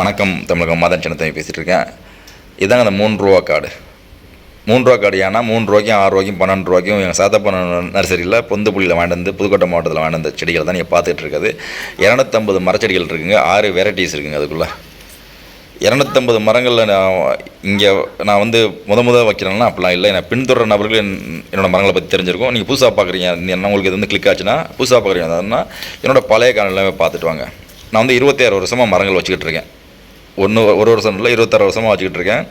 வணக்கம் தமிழகம் மாதன் சின்னத்தை பேசிகிட்டு இருக்கேன். இதாங்க அந்த மூணு ரூபா கார்டு. மூணு ரூபா கார்டு ஏன்னா மூணு ரூபாய்க்கும் ஆறு ரூபாய்க்கும் பன்னெண்டு ரூபாய்க்கும் எங்கள் சாத்தப்பன நர்சரியில் பொந்துப்புள்ளியில் வாங்கிட்டு வந்து புதுக்கோட்டை மாவட்டத்தில் வாங்கிட்டு வந்த செடிகள் தான் நீங்கள் பார்த்துட்டு இருக்குது. இரநூத்தம்பது மரச்செடிகள் இருக்குங்க. ஆறு வெரைட்டிஸ் இருக்குங்க அதுக்குள்ளே. இரநூத்தம்பது மரங்களில் நான் இங்கே நான் வந்து முத முத வைக்கிறேன்னா அப்படிலாம் இல்லை. நான் பின்தொடர நபர்கள் என்னோடய மரங்களை பற்றி தெரிஞ்சிருக்கும். நீங்கள் புதுசாக பார்க்குறீங்க என்ன உங்களுக்கு இது வந்து கிளிக் ஆச்சுன்னா புதுசாக பார்க்குறீங்க என்னோடய என்னோட பழைய காலம் எல்லாமே பார்த்துட்டு வாங்க. நான் வந்து இருபத்தாறு வருஷமாக மரங்கள் வச்சுக்கிட்டு இருக்கேன். ஒன்று ஒரு வருஷம் இல்லை இருபத்தாறு வருஷமாக வச்சுக்கிட்டு இருக்கேன்.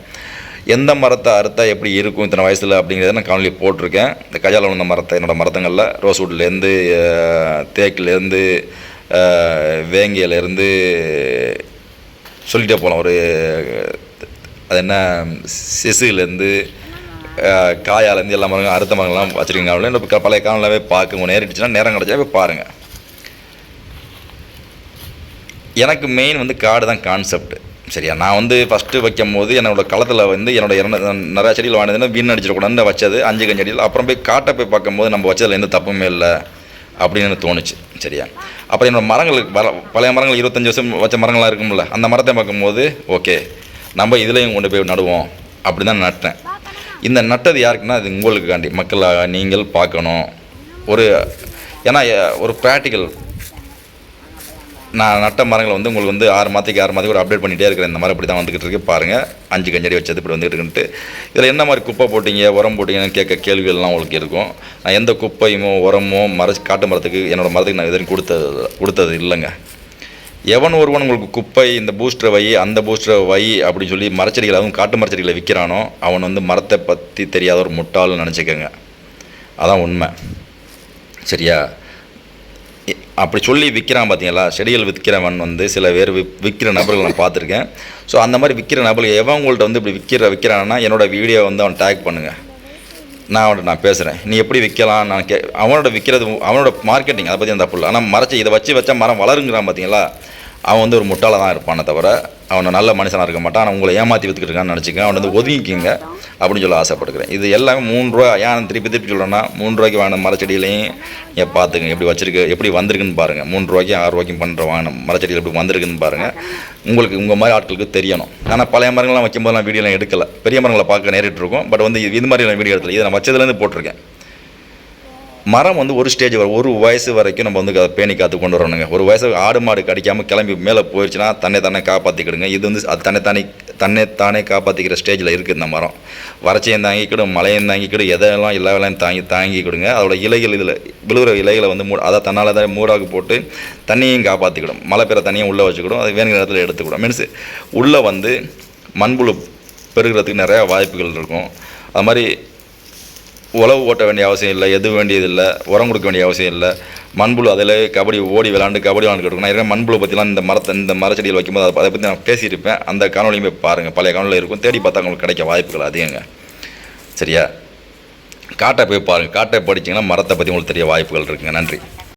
எந்த மரத்தை அறுத்தா எப்படி இருக்கும் இத்தனை வயசில் அப்படிங்கிறத நான் காணொலி போட்டிருக்கேன். இந்த கஜால உணர்ந்த மரத்தை என்னோடய மரத்துங்களில் ரோஸ்வுட்லேருந்து தேக்கிலேருந்து வேங்கியிலேருந்து சொல்லிட்டே போகலாம் ஒரு அது என்ன சிசுலேருந்து காயாலேருந்து எல்லா மரங்களும் அறுத்த மரங்கள்லாம் வச்சுருக்கீங்க அப்படின்னு இப்போ பழைய காலம்லாவே பார்க்க நேரிட்டுச்சுன்னா நேரம் கிடச்சா போய் பாருங்கள் எனக்கு மெயின் வந்து காடு தான் கான்செப்ட் சரியா நான் வந்து ஃபஸ்ட்டு வைக்கும் போது என்னோட களத்தில் வந்து என்னோட இரண்டு நிறையா செடிகள் வாங்கினதுன்னா வீண் அடிச்சிடக்கூடாதுன்னு வச்சது அஞ்சு கஞ்சி செடியில் அப்புறம் போய் காட்டை போய் பார்க்கும்போது நம்ம வச்சதில் எந்த தப்புமே இல்லை அப்படின்னு எனக்கு தோணுச்சு சரியா. அப்புறம் என்னோடய மரங்களுக்கு வர பழைய மரங்கள் இருபத்தஞ்சி வருஷம் வச்ச மரங்களாக இருக்கும்ல அந்த மரத்தை பார்க்கும்போது ஓகே நம்ம இதுலேயும் கொண்டு போய் நடுவோம் அப்படி தான் நட்டேன். இந்த நட்டது யாருக்குன்னா அது உங்களுக்காண்டி மக்களாக நீங்கள் பார்க்கணும். ஒரு ஏன்னா ஒரு ப்ராக்டிக்கல் நான் நட்ட மரங்களை வந்து உங்களுக்கு வந்து ஆறு மாதத்துக்கு ஆறு மாதத்துக்கு ஒரு அப்டேட் பண்ணிகிட்டே இருக்கிறேன். இந்த மாதிரி இப்படி தான் வந்துக்கிட்டு இருக்கு. பாருங்கள் அஞ்சு கஞ்சடி வச்சது இப்படி வந்துகிட்டு இருக்குன்ட்டு. இதில் என்ன மாதிரி குப்பை போட்டீங்க உரம் போட்டீங்கன்னு கேட்க கேள்விகள்லாம் உங்களுக்கு இருக்கும். நான் எந்த குப்பையுமோ உரமோ மர காட்டு மரத்துக்கு என்னோடய மரத்துக்கு நான் எதுவும் கொடுத்தது கொடுத்தது இல்லைங்க. எவன் ஒருவன் உங்களுக்கு குப்பை இந்த பூஸ்டரை வை அந்த பூஸ்டரை வை அப்படின்னு சொல்லி மரச்செடிகளை அதுவும் காட்டு மரச்செடிகளை விற்கிறானோ அவன் வந்து மரத்தை பற்றி தெரியாத ஒரு முட்டாள்னு நினச்சிக்கோங்க. அதான் உண்மை. சரியா? அப்படி சொல்லி விற்கிறான் பார்த்தீங்களா செடிகள் விற்கிறவன் வந்து சில பேர் வி விற்கிற நபர்கள் நான் பார்த்துருக்கேன். ஸோ அந்த மாதிரி விற்கிற நபர்கள் எவன் உங்கள்கிட்ட வந்து இப்படி விற்கிற விற்கிறான்னா என்னோட வீடியோ வந்து அவன் டேக் பண்ணுங்கள் நான் அவன்கிட்ட நான் பேசுகிறேன் நீ எப்படி விற்கலாம்? நான் கே அவனோட விற்கிறது அவனோட மார்க்கெட்டிங் அதை பற்றி அந்த தப்பு இல்லை. ஆனால் மறைச்சி இதை வச்சு வச்சா மரம் வளருங்கிறான் பார்த்தீங்களா அவன் வந்து ஒரு முட்டாளாக தான் இருப்பானே தவிர அவனை நல்ல மனுஷனாக இருக்க மாட்டான். ஆனால் உங்களை ஏமாற்றி விற்றுக்கிட்டு இருக்கான்னு நினச்சிக்க அவனை வந்து ஒதுங்கிக்கிங்க அப்படின்னு சொல்ல ஆசைப்படுக்கிறேன் இது எல்லாமே மூணு ரூபா. ஏன் திருப்பி திருப்பி சொல்கிறேன்னா மூணு ரூபாய்க்கு வாங்கின மரச்செடியிலையும் நீங்கள் பார்த்துங்க எப்படி வச்சிருக்கு எப்படி வந்திருக்குன்னு பாருங்கள் மூணு ரூபாய்க்கு ஆறு ரூபாய்க்கும் பண்ணுற வாங்கின மரச்செடியில் எப்படி வந்திருக்குன்னு பாருங்கள் உங்களுக்கு உங்கள் மாதிரி ஆட்களுக்கு தெரியணும். ஆனால் பழைய மரங்கள்லாம் வைக்கும்போது நான் வீடியோலாம் எடுக்கலை. பெரிய மரங்களை பார்க்க நேரிட்டு இருக்கோம் பட் வந்து இது இது மாதிரி நான் வீடியோ எடுத்துல இதை நான் வச்சதுலேருந்து போட்டிருக்கேன். மரம் வந்து ஒரு ஸ்டேஜ் வரும் ஒரு வயசு வரைக்கும் நம்ம வந்து அதை பேணி காத்து கொண்டு வரணுங்க. ஒரு வயசு ஆடு மாடு கடிக்காமல் கிளம்பி மேலே போயிடுச்சுன்னா தன்னை தானே காப்பாற்றிக்கிடுங்க இது வந்து அது தன்னை தானே தன்னை தானே காப்பாற்றிக்கிற ஸ்டேஜில் இருக்குது இந்த மரம். வறட்சியும் தாங்கிக்கிடும் மழையும் தாங்கிக்கிடும் எதெல்லாம் எல்லா வேலையும் தாங்கி தாங்கிக்கிடுங்க. அதோட இலைகள் இதில் விழுகிற இலைகளை வந்து மூ அதை தன்னால் தான் மூடாக்கு போட்டு தண்ணியும் காப்பாற்றிக்கிடும் மழை பெற தண்ணியும் உள்ளே வச்சுக்கிடும் அது வேணுங்கிற இடத்துல எடுத்துக்கிடும். மீன்ஸ் உள்ளே வந்து மண்புழு பெருகிறதுக்கு நிறையா வாய்ப்புகள் இருக்கும். அது மாதிரி உழவு ஓட்ட வேண்டிய அவசியம் இல்லை எது வேண்டியதில்லை உரம் கொடுக்க வேண்டிய அவசியம் இல்லை. மண்புழு அதில் கபடி ஓடி விளாண்டு கபடி விளாண்டு நான் ஏற்கனவே மண்புழு பற்றிலாம் இந்த மரத்தை இந்த மரச்செடியில் வைக்கும்போது அதை அதை பற்றி நான் பேசியிருப்பேன் அந்த காணொலியும் போய் பாருங்கள் பழைய காணொலியில் இருக்கும். தேடி பார்த்தா உங்களுக்கு கிடைக்க வாய்ப்புகள் அதிகங்க. சரியா? காட்டை போய் பாருங்கள் காட்டை படிச்சிங்கன்னா மரத்தை பற்றி உங்களுக்கு தெரிய வாய்ப்புகள் இருக்குங்க. நன்றி.